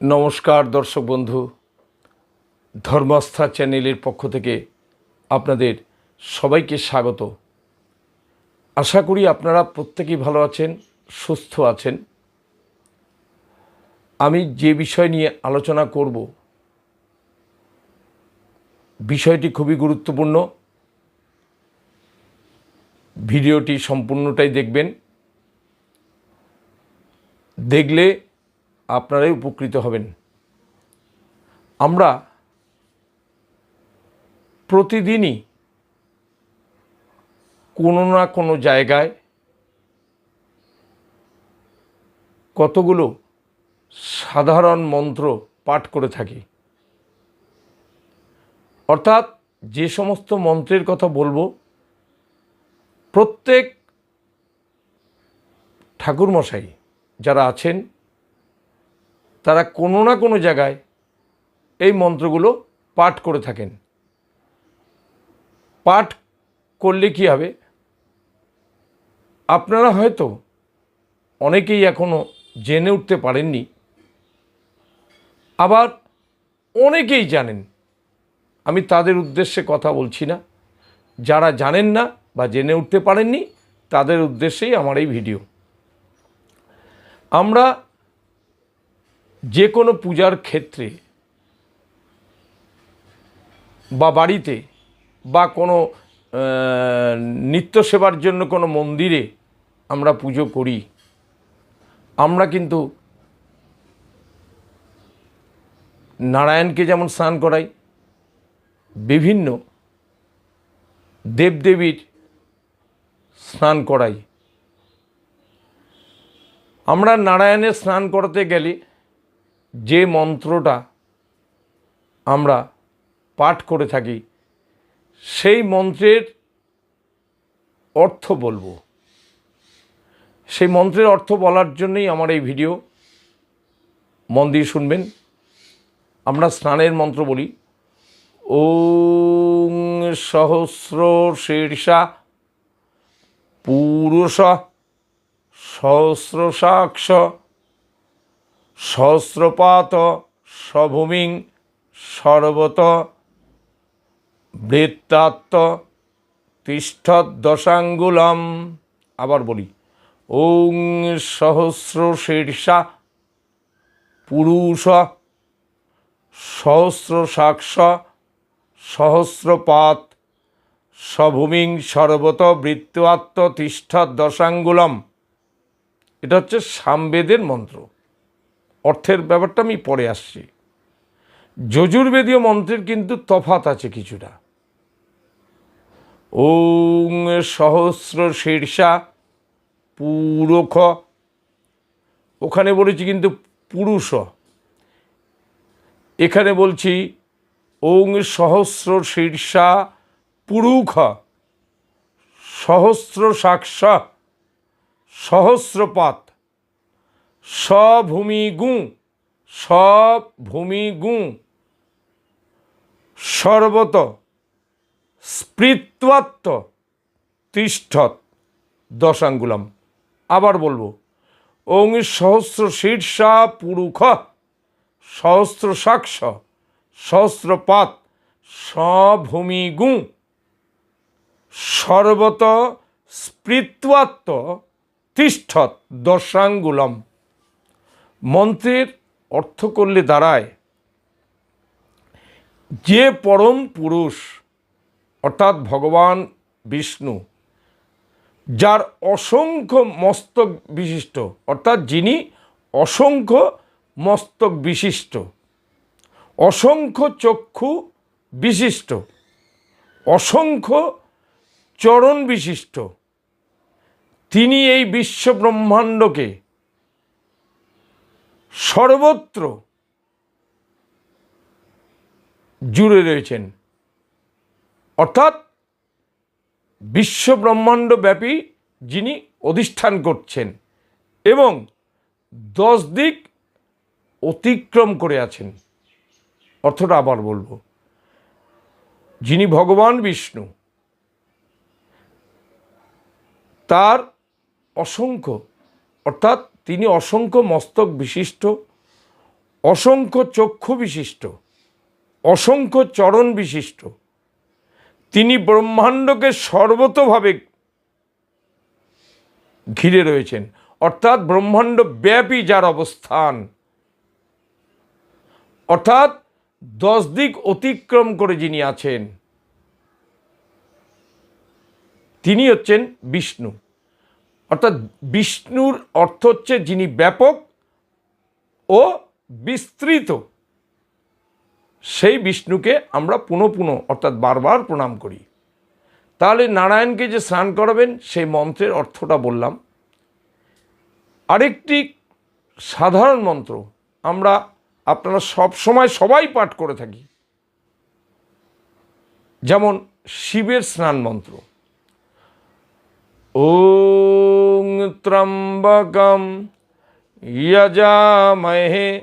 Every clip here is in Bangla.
নমস্কার, দর্শক বন্ধু। ধর্মাস্থা চ্যানেলের পক্ষ থেকে আপনাদের সবাইকে স্বাগত। আশা করি আপনারা প্রত্যেকেই ভালো আছেন, সুস্থ আছেন। আমি যে বিষয় নিয়ে আলোচনা করব, বিষয়টি খুবই গুরুত্বপূর্ণ। ভিডিওটি সম্পূর্ণটাই দেখবেন। দেখলে আপনারাই উপকৃত হবেন। আমরা প্রতিদিনই কোনো না কোনো জায়গায় কতগুলো সাধারণ মন্ত্র পাঠ করে থাকি। অর্থাৎ যে সমস্ত মন্ত্রের কথা বলব, প্রত্যেক ঠাকুরমশাই যারা আছেন তারা কোনো না কোনো জায়গায় এই মন্ত্রগুলো পাঠ করে থাকেন। পাঠ করলে কি হবে? আপনারা হয়তো অনেকেই এখনও জেনে উঠতে পারেননি। আবার অনেকেই জানেন। আমি তাদের উদ্দেশ্যে কথা বলছি না। যারা জানেন না বা জেনে উঠতে পারেননি, তাদের উদ্দেশ্যেই আমার এই ভিডিও। আমরা যে কোনো পূজার ক্ষেত্রে বা বাড়িতে বা কোনো নিত্য সেবার জন্য কোনো মন্দিরে আমরা পুজো করি, আমরা কিন্তু নারায়ণকে যেমন স্নান করাই, বিভিন্ন দেবদেবীর স্নান করাই। আমরা নারায়ণের স্নান করাতে গেলে যে মন্ত্রটা আমরা পাঠ করে থাকি, সেই মন্ত্রের অর্থ বলব। সেই মন্ত্রের অর্থ বলার জন্যই আমার এই ভিডিও। মন দিয়ে শুনবেন। আমরা স্নানের মন্ত্র বলি। ও সহস্র শীর্ষা পুরুষ সহস্রসাক্ষ সহস্রপাত সভূমিং সর্বত বৃত্তাত্ম তিষ্ঠদশাঙ্গুলম আবার বলি, ওং সহস্র শীর্ষা পুরুষ সহস্র সাক্ষ সহস্রপাত সভূমিং সর্বত বৃত্তাত্ম তিষ্ঠদশাঙ্গুলম এটা হচ্ছে সামবেদের মন্ত্র। অর্থের ব্যাপারটা আমি পরে আসছি। যজুর্বেদীয় মন্ত্রের কিন্তু তফাত আছে কিছুটা। ওং সহস্র শীর্ষা পুরুষ। ওখানে বলেছি কিন্তু পুরুষ। এখানে বলছি ওং সহস্র শীর্ষা পুরুখ সহস্র সাক্ষ সহস্রপাত। সভূমিগু সভূমিগু সর্বত স্পৃত্বাত্ম তিষ্ঠত দশাঙ্গুলাম। আবার বলব ওং সহস্র শীর্ষা পুরুষ সহস্র সাক্ষ সহস্রপাত সভূমিগু সর্বত স্পৃত্বাত্ম তিষ্ঠত দশাঙ্গুলম। মন্ত্রের অর্থ করলে দাঁড়ায়, যে পরম পুরুষ, অর্থাৎ ভগবান বিষ্ণু, যার অসংখ্য মস্তক বিশিষ্ট, অর্থাৎ যিনি অসংখ্য মস্তক বিশিষ্ট, অসংখ্য চক্ষু বিশিষ্ট, অসংখ্য চরণ বিশিষ্ট, তিনি এই বিশ্ব ব্রহ্মাণ্ডকে সর্বত্র জুড়ে রয়েছেন। অর্থাৎ বিশ্ব ব্রহ্মাণ্ড ব্যাপী যিনি অধিষ্ঠান করছেন এবং দশ দিক অতিক্রম করে আছেন। অর্থটা আবার বলব। যিনি ভগবান বিষ্ণু, তার অসংখ্য, অর্থাৎ তিনি অসংখ্য মস্তক বিশিষ্ট, অসংখ্য চক্ষু বিশিষ্ট, অসংখ্য চরণ বিশিষ্ট। তিনি ব্রহ্মাণ্ডকে সর্বতভাবে ঘিরে রয়েছেন। অর্থাৎ ব্রহ্মাণ্ড ব্যাপী যার অবস্থান। অর্থাৎ দশ দিক অতিক্রম করে যিনি আছেন, তিনি হচ্ছেন বিষ্ণু। অর্থাৎ বিষ্ণুর অর্থ হচ্ছে যিনি ব্যাপক ও বিস্তৃত। সেই বিষ্ণুকে আমরা পুনঃ পুনঃ অর্থাৎ বারবার প্রণাম করি। তাহলে নারায়ণকে যে স্নান করাবেন, সেই মন্ত্রের অর্থটা বললাম। আরেকটি সাধারণ মন্ত্র আমরা আপনারা সব সময় সবাই পাঠ করে থাকি। যেমন শিবের স্নান মন্ত্র। ওং ত্রম্বকম যজামহে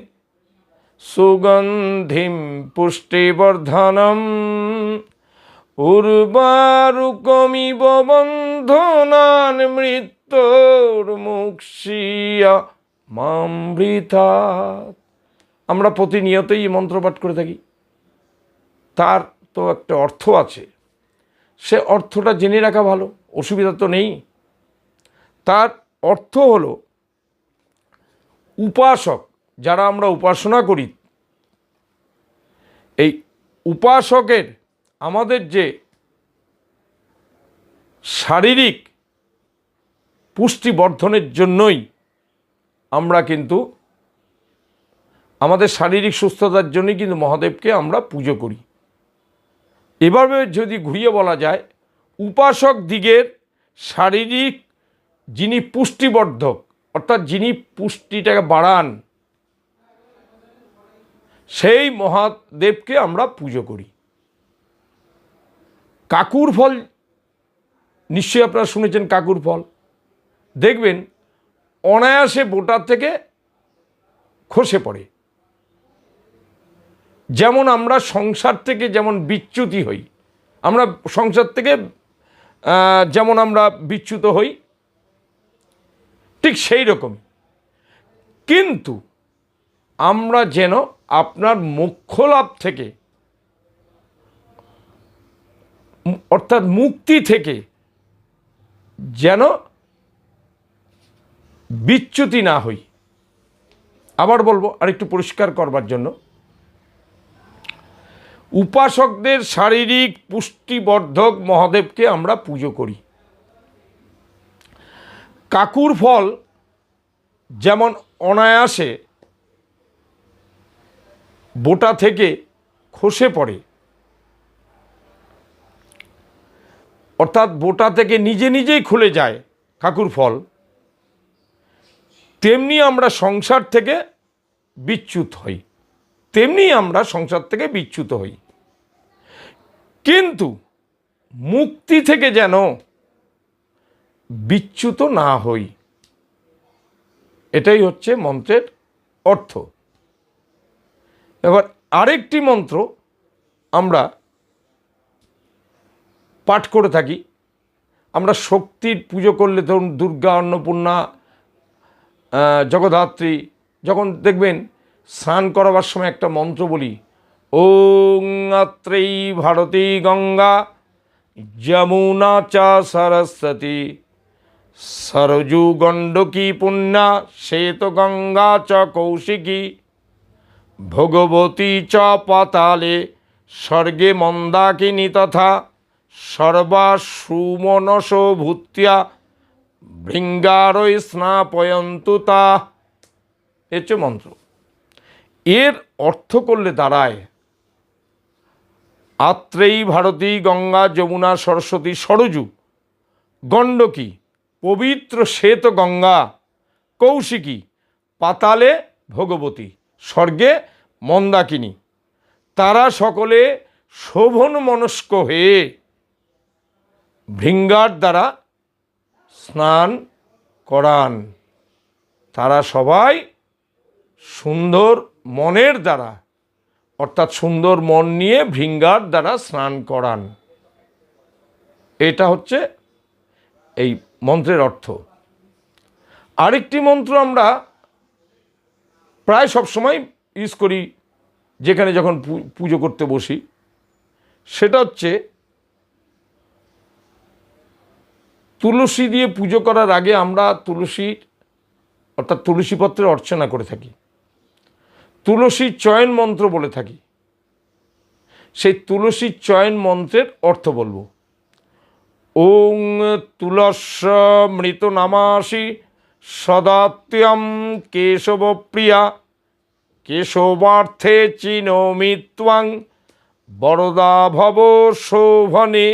সুগন্ধিম পুষ্টিবর্ধনম উর্বারুকমিব বন্ধনান মৃত্যুর মামৃতা আমরা প্রতিনিয়তই এই মন্ত্র পাঠ করে থাকি। তার তো একটা অর্থ আছে। সে অর্থটা জেনে রাখা ভালো, অসুবিধা তো নেই। তার অর্থ হলো, উপাসক, যারা আমরা উপাসনা করি, এই উপাসকের আমাদের যে শারীরিক পুষ্টি বর্ধনের জন্যই আমরা কিন্তু, আমাদের শারীরিক সুস্থতার জন্যই কিন্তু মহাদেবকে আমরা পুজো করি। এভাবে যদি ঘুরিয়ে বলা যায়, উপাসক দিগের শারীরিক যিনি পুষ্টিবর্ধক, অর্থাৎ যিনি পুষ্টিটাকে বাড়ান, সেই মহাদেবকে আমরা পুজো করি। কাকুর ফল, নিশ্চয়ই আপনারা শুনেছেন কাকুর ফল। দেখবেন, অনায়াসে বোটার থেকে খসে পড়ে। যেমন আমরা সংসার থেকে যেমন বিচ্যুতি হই, আমরা সংসার থেকে যেমন আমরা বিচ্যুত হই, ঠিক সেই রকম। কিন্তু আমরা যেন আপনার মোক্ষ লাভ থেকে, অর্থাৎ মুক্তি থেকে যেন বিচ্যুতি না হই। আবার বলব, আরেকটু পরিষ্কার করবার জন্য উপাসকদের শারীরিক পুষ্টিবর্ধক মহাদেবকে আমরা পুজো করি। কাকুর ফল যেমন অনায়াসে বোটা থেকে খসে পড়ে, অর্থাৎ বোটা থেকে নিজে নিজেই খুলে যায় কাকুর ফল, তেমনি আমরা সংসার থেকে বিচ্যুত হই। তেমনি আমরা সংসার থেকে বিচ্যুত হই। কিন্তু মুক্তি থেকে যেন বিচ্যুত না হই, এটাই হচ্ছে মন্ত্রের অর্থ। এবার আরেকটি মন্ত্র আমরা পাঠ করে থাকি। আমরা শক্তির পুজো করলে ধরুন দুর্গা, অন্নপূর্ণা জগদ্ধাত্রী, যখন দেখবেন স্নান করবার সময় একটা মন্ত্র বলি। ওং আত্রেই ভারতী গঙ্গা, যমুনা চা সরস্বতী। সরজু গণ্ডকী পুণ্যা, শ্বেত গঙ্গা চ কৌশিকী। ভগবতী চ পাতালে, স্বর্গে মন্দাকিনী তথা সর্বা সুমনস ভূত্যা ভৃঙ্গারই স্নাপয়ন্তু তা। এ মন্ত্র। এর অর্থ করলে দাঁড়ায়, আত্রেয়ী ভারতী গঙ্গা যমুনা সরস্বতী সরজু, গণ্ডকী, পবিত্র শ্বেত গঙ্গা, কৌশিকী, পাতালে ভগবতী, স্বর্গে মন্দাকিনী। তারা সকলে শোভন মনস্ক হয়ে ভৃঙ্গার দ্বারা স্নান করান। তারা সবাই সুন্দর মনের দ্বারা, অর্থাৎ সুন্দর মন নিয়ে ভৃঙ্গার দ্বারা স্নান করান। এটা হচ্ছে এই মন্ত্রের অর্থ। আরেকটি মন্ত্র আমরা প্রায় সবসময় ইউজ করি, যেখানে যখন পুজো করতে বসি, সেটা হচ্ছে তুলসী দিয়ে পুজো করার আগে আমরা তুলসীর অর্থাৎ তুলসী পত্রের অর্চনা করে থাকি। তুলসীর চয়ন মন্ত্র বলে থাকি। সেই তুলসী চয়ন মন্ত্রের অর্থ বলব। ওং তুলস মৃত নামাসি সদাত্যম কেশবপ্রিয়া কেশবার্থে চিনমি ত্বাং বরদা ভব শোভনে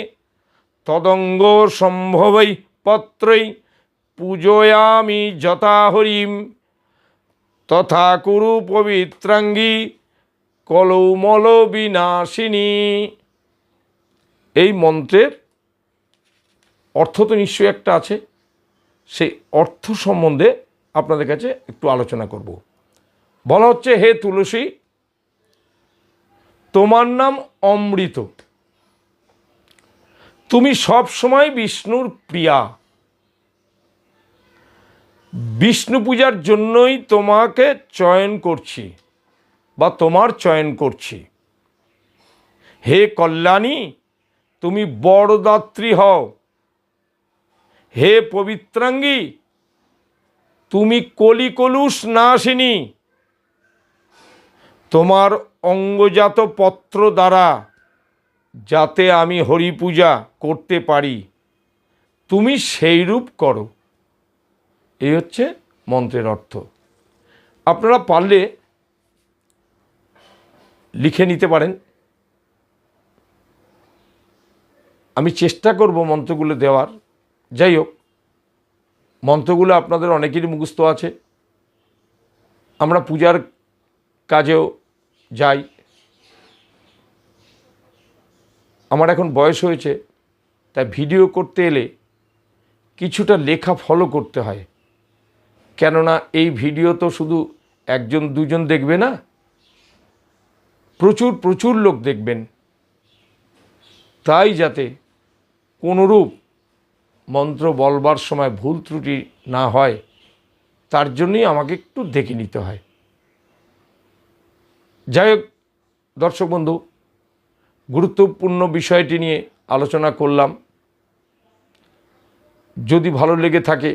তদঙ্গ সম্ভবৈ পত্রৈ পূজয়ামি যথা হরিম। তথা কুরু পবিত্রাঙ্গী কলৌমল বিনাশিনী। এই মন্ত্রের অর্থ তো নিশ্চয়ই একটা আছে। সেই অর্থ সম্বন্ধে আপনাদের কাছে একটু আলোচনা করব। বলা হচ্ছে, হে তুলসী, তোমার নাম অমৃত। তুমি সব সময় বিষ্ণুর প্রিয়া। বিষ্ণু পূজার জন্যই তোমাকে চয়ন করছি বা তোমার চয়ন করছি। হে কল্যাণী, তুমি বড়দাত্রী হও। হে পবিত্রাঙ্গী, তুমি কলিকলুষ নাশিনী। তোমার অঙ্গজাত পত্র দ্বারা যাতে আমি হরি পূজা করতে পারি, তুমি সেই রূপ করো। এই হচ্ছে মন্ত্রের অর্থ। আপনারা পারলে লিখে নিতে পারেন। আমি চেষ্টা করব মন্ত্রগুলো দেওয়ার। যাই হোক, মন্ত্রগুলো আপনাদের অনেকেরই মুখস্থ আছে। আমরা পূজার কাজেও যাই। আমার এখন বয়স হয়েছে, তাই ভিডিও করতে এলে কিছুটা লেখা ফলো করতে হয়। কেননা এই ভিডিও তো শুধু একজন, দুজন দেখবে না, প্রচুর প্রচুর লোক দেখবেন। তাই যাতে কোনোরূপ মন্ত্র বলবার সময় ভুল ত্রুটি না হয়, তার জন্যই আমাকে একটু দেখে নিতে হয়। যাই হোক, দর্শক বন্ধু, গুরুত্বপূর্ণ বিষয়টি নিয়ে আলোচনা করলাম। যদি ভালো লেগে থাকে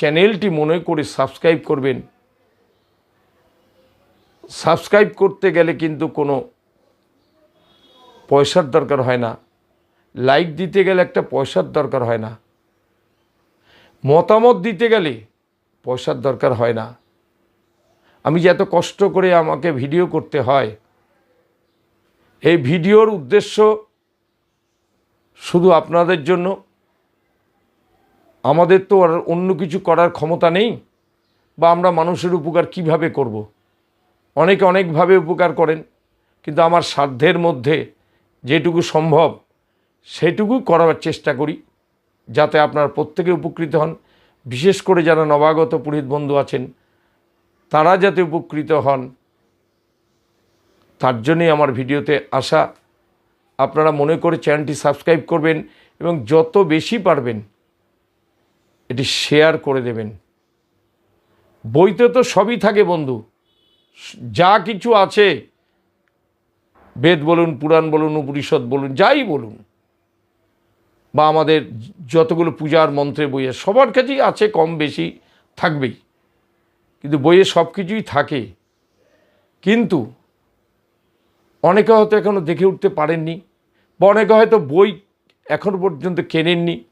চ্যানেলটি মনে করে সাবস্ক্রাইব করবেন। সাবস্ক্রাইব করতে গেলে কিন্তু কোনো পয়সার দরকার হয় না। লাইক দিতে গেলে একটা পয়সার দরকার হয় না। মতামত দিতে গেলে পয়সার দরকার হয় না। আমি যে এত কষ্ট করে আমাকে ভিডিও করতে হয়, এই ভিডিওর উদ্দেশ্য শুধু আপনাদের জন্য আমাদের তো আর অন্য কিছু করার ক্ষমতা নেই, বা আমরা মানুষের উপকার কীভাবে করব। অনেকে অনেকভাবে উপকার করেন, কিন্তু আমার সাধ্যের মধ্যে যেটুকু সম্ভব সেটুকু করার চেষ্টা করি, যাতে আপনারা প্রত্যেকে উপকৃত হন বিশেষ করে যারা নবাগত পুরোহিত বন্ধু আছেন, তারা যাতে উপকৃত হন, তার জন্যই আমার ভিডিওতে আসা আপনারা মনে করে চ্যানেলটি সাবস্ক্রাইব করবেন এবং যত বেশি পারবেন এটি শেয়ার করে দেবেন। বইতে তো সবই থাকে বন্ধু। যা কিছু আছে, বেদ বলুন, পুরাণ বলুন, উপনিষদ বলুন, যাই বলুন, বা আমাদের যতগুলো পূজার মন্ত্রে বইয়ে সবার কাছেই আছে, কম বেশি থাকবেই। কিন্তু বইয়ে সব কিছুই থাকে। কিন্তু অনেকে হয়তো এখনও দেখে উঠতে পারেননি, বা অনেকে হয়তো বই এখনও পর্যন্ত কেনেননি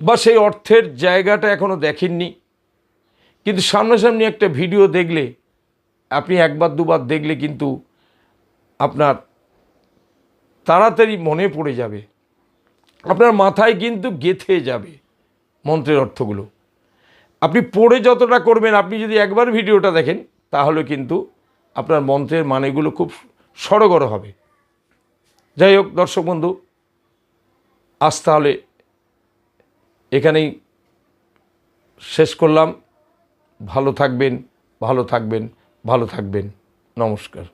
বা সেই অর্থের জায়গাটা এখনও দেখেননি। কিন্তু সামনাসামনি একটা ভিডিও দেখলে, আপনি একবার দুবার দেখলে কিন্তু আপনার তাড়াতাড়ি মনে পড়ে যাবে। আপনার মাথায় কিন্তু গেথে যাবে মন্ত্রের অর্থগুলো। আপনি পড়ে যতটা করবেন, আপনি যদি একবার ভিডিওটা দেখেন, তাহলে কিন্তু আপনার মন্ত্রের মানেগুলো খুব সড়গড় হবে। যাই হোক, দর্শক বন্ধু, আজ তাহলে এখানেই শেষ করলাম। ভালো থাকবেন ভালো থাকবেন ভালো থাকবেন। নমস্কার।